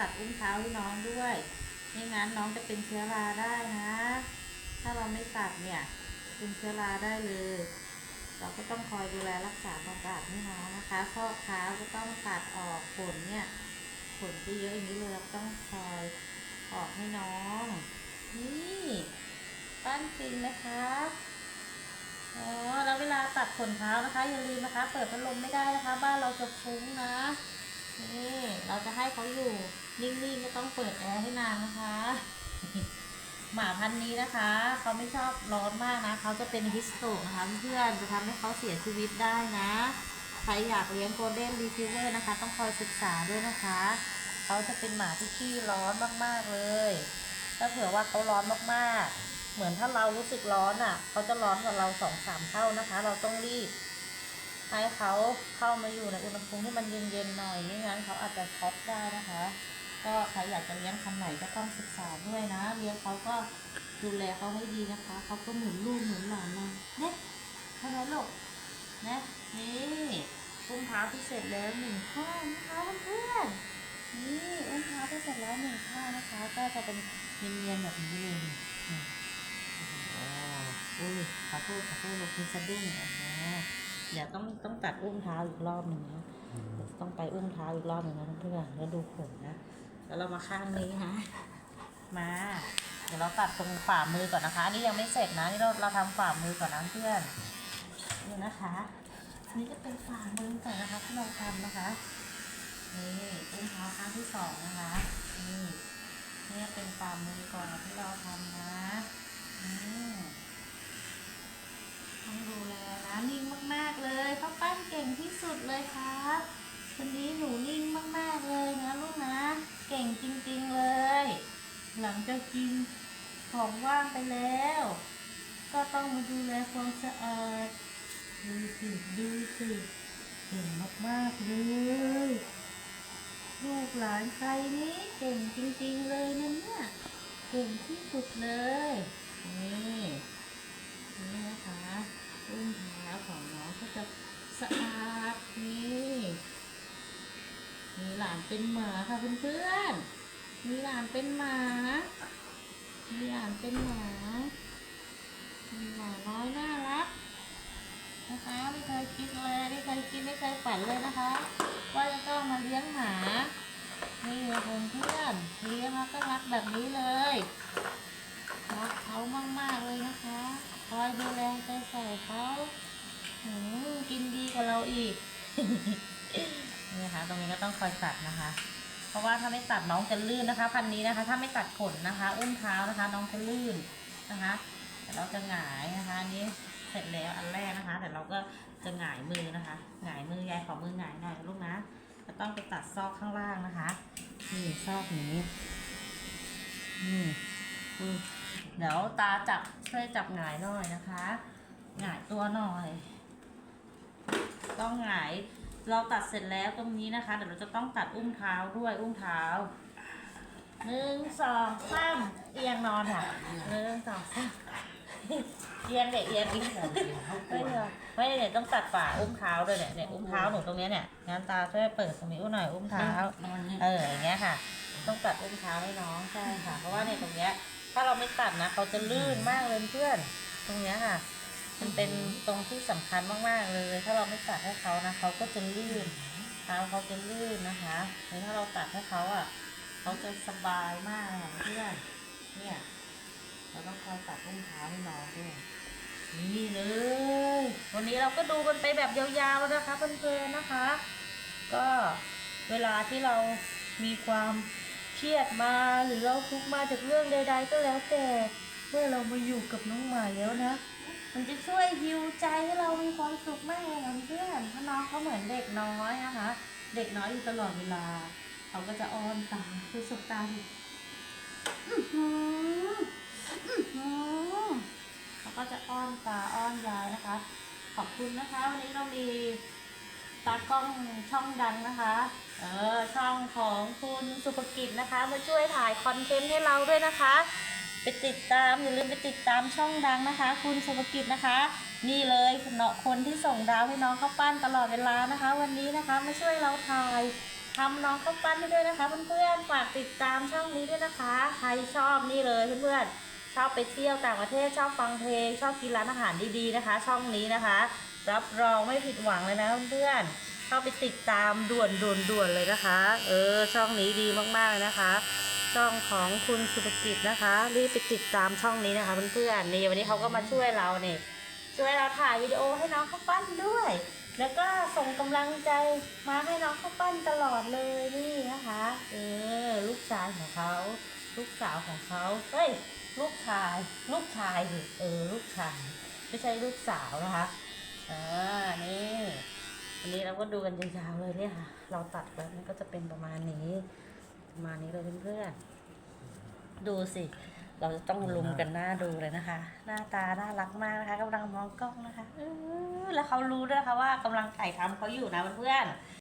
ตัดอุ้งเท้าให้น้องด้วยไม่งั้นน้องจะเป็นเชื้อราได้นะ ถ้าเราไม่ตัดเนี่ย เป็นเชื้อราได้เลย เราก็ต้องคอยดูแลรักษาความสะอาดให้น้องนะคะข้อเท้าก็ต้องตัดออกขนเนี่ยขนจะเยอะอย่างนี้เลยเราต้องคอยออกให้น้อง นี่ปั้นจริงนะคะอ๋อแล้วเวลาตัดขนเท้านะคะอย่าลืมนะคะ เปิดพัดลมไม่ได้นะคะ บ้านเราจะฟุ้งนะ นี่เราจะให้เขาอยู่นิ่งๆก็ต้องเปิดแอร์ให้นางนะคะ หมาพันนี้นะคะเขาไม่ชอบร้อนมากนะเขาจะเป็นฮิสโตนะคะเพื่อนจะทำให้เขาเสียชีวิตได้นะใครอยากเลี้ยงโกลเด้นรีทรีเวอร์นะคะ ต้องคอยศึกษาด้วยนะคะเขาจะเป็นหมาที่ขี้ร้อนมากๆเลยถ้าเผื่อว่าเขาร้อนมากๆ เหมือนถ้าเรารู้สึกร้อนอะเขาจะร้อนกว่าเราสองสามเท่านะคะ เราต้องรีบ ให้เขาเข้ามาอยู่ในอุณหภูมิที่มันเย็นๆหน่อยไม่งั้นเขาอาจจะช็อกได้นะคะ ก็ใครอยากจะเลี้ยงพันไหนก็ต้องศึกษาด้วยนะเลี้ยงเขาก็ดูแลเขาให้ดีนะคะเขาก็เหมือนลูกเหมือนหลานเราเนี่ยทำไมลูกนะนี่อุ้งเท้าที่เสร็จแล้วหนึ่งข้างนะคะเพื่อนนี่อุ้งเท้าที่เสร็จแล้วหนึ่งข้างนะคะ ก็จะเป็นเนียนๆแบบนี้เลยนี่โอ้อุ้ยขอโทษขอโทษลูกมีสะดุ้งอ๋อ เดี๋ยวต้องต้องตัดอุ้งเท้าอีกรอบหนึ่งนะต้องไปอุ้มเท้าอีกรอบหนึ่งนะเพื่อนๆแล้วดูขนนะแล้วเรามาข้างนี้ฮะมา เดี๋ยวเราตัดตรงฝ่ามือก่อนนะคะอันนี่ยังไม่เสร็จนะนี่เราเราทำฝ่ามือก่อนนะเพื่อนนี่นะคะอันนี่จะเป็นฝ่ามือก่อนนะคะที่เราทำนะคะนี่อุ้มเท้าข้างที่สองนะคะนี่นี่เป็นฝ่ามือก่อนที่เราทำนะอืมต้องดูแลนะนิ่งมากๆเลยเขาปั้นเก่งที่ สุดเลยครับวันนี้หนูนิ่งมากๆเลยนะลูกนะ เก่งจริงๆเลย หลังจากกินของว่างไปแล้ว ก็ต้องมาดูแลความสะอาดดูสิดูสิเก่งมากๆเลยลูกหลานใครนี้เก่งจริงๆเลยนะเนี่ยเก่งที่สุดเลยนี่นี่นะคะอุ้งเท้าของน้องก็จะสะอาดนี่มีหลาน เป็นหมาค่ะเพื่อนๆมีหลานเป็นหมา มีหลานเป็นหมา มีหมาน้อยน่ารักนะคะไม่เคยคิดเลยไม่เคยคิดไม่เคยฝันเลยนะคะ ว่าจะต้องมาเลี้ยงหมานี่เพื่อนเพื่อนๆเลี้ยงแล้วก็รักแบบนี้เลยรักเขามากๆเลยนะคะคอยดูแลใจใส่เขาหืมกินดีกว่าเราอีก นี่นะคะ ตรงนี้ก็ต้องคอยตัดนะคะ เพราะว่าถ้าไม่ตัดน้องจะลื่นนะคะ พันนี้นะคะ ถ้าไม่ตัดขนนะคะ อุ้มเท้านะคะ น้องจะลื่นนะคะแต่เราจะหงายนะคะนี้เสร็จแล้วอันแรกนะคะ แต่เราก็จะหงายมือนะคะ หงายมือยายขอมือหงายหน่อยลูกนะจะต้องไปตัดซอกข้างล่างนะคะ นี่ซอกนี้อืมอืมเดี๋ยวตาจับช่วยจับหงายหน่อยนะคะ หงายตัวหน่อย ต้องหงาย เราตัดเสร็จแล้วตรงนี้นะคะ เดี๋ยวเราจะต้องตัดอุ้งเท้าด้วยอุ้งเท้าหนึ่งสองสามเอียงนอนค่ะหนึ่งสองสามเอียงเด็กเอียงอีกไม่เดี๋ยวไม่เดี๋ยวต้องตัดฝ่าอุ้งเท้าด้วยเนี่ยเนี่ยอุ้งเท้าหนูตรงเนี้ยเนี่ยงานตาช่วยเปิดตรงนี้อุ้งหน่อยอุ้งเท้า เอออย่างเงี้ยค่ะ ต้องตัดอุ้งเท้าให้น้องใช่ค่ะ เพราะว่าในยตรงเนี้ยถ้าเราไม่ตัดนะเขาจะลื่นมากเลยเพื่อน ตรงเนี้ยค่ะ มันเป็นตรงที่สำคัญมากๆเลย ถ้าเราไม่ตัดให้เขานะเขาก็จะลื่นเท้าเขาจะลื่นนะคะหรือถ้าเราตัดให้เขาอะเขาจะสบายมากเพื่อนเนี่ยเราต้องคอยตัดอุ้งเท้าให้น้องด้วยนี่เลย วันนี้เราก็ดูกันไปแบบยาวๆนะคะเพื่อนๆนะคะ ก็เวลาที่เรามีความเครียดมาหรือเราทุกข์มาจากเรื่องใด ๆ ก็แล้วแต่เมื่อเรามาอยู่กับน้องหมาแล้วนะ มันจะช่วยฮิวใจให้เรามีความสุขมากเลยค่ะเพื่อนเพราน้องเขาเหมือนเด็กน้อยนะคะ เด็กน้อยอยู่ตลอดเวลา เขาก็จะอ้อนตามคือสบตาดิอื้อหืออื้อหือเขาก็จะอ้อนตาอ้อนยายนะคะ ขอบคุณนะคะ วันนี้เรามีตากล้องช่องดังนะคะ เออช่องของคุณสุภกิจนะคะ มาช่วยถ่ายคอนเทนต์ให้เราด้วยนะคะ ไปติดตามอย่าลืมไปติดตามช่องดังนะคะ คุณสุภกิจนะคะ นี่เลยเนาะคนที่ส่งดาวให้น้องข้าวปั้นตลอดเวลานะคะ วันนี้นะคะมาช่วยเราถ่ายทำน้องข้าวปั้นให้ด้วยนะคะเพื่อนๆฝากติดตามช่องนี้ด้วยนะคะ ใครชอบนี่เลยเพื่อนๆชอบไปเที่ยวต่างประเทศชอบฟังเพลง ชอบกินร้านอาหารดีๆนะคะ ช่องนี้นะคะ รับรองไม่ผิดหวังเลยนะเพื่อนๆเข้าไปติดตามด่วนด่วนด่วนๆเลยนะคะ เออช่องนี้ดีมากๆเลยนะคะ ช่องของคุณสุภกิจนะคะ รีบไปติดตามช่องนี้นะคะเพื่อนๆนี่วันนี้เขาก็มาช่วยเราเนี่ยช่วยเราถ่ายวิดีโอให้น้องข้าวปั้นด้วย แล้วก็ส่งกำลังใจมาให้น้องข้าวปั้นตลอดเลยนี่นะคะเออลูกชายของเขาลูกสาวของเขาเฮ้ยลูกชาย ลูกชายเออลูกชายไม่ใช่ลูกสาวนะคะเอ่านี่วันนี้เราก็ดูกันยาวๆเลยเนี่ยค่ะ เราตัดแล้วมันก็จะเป็นประมาณนี้ ประมาณนี้เลยเพื่อนๆ ดูสิ เราจะต้องลุมกันหน้าดูเลยนะคะ หน้าตาน่ารักมากนะคะกำลังมองกล้องนะคะเออแล้วเขารู้ด้วยนะคะว่ากำลังถ่ายทำเขาอยู่นะเพื่อน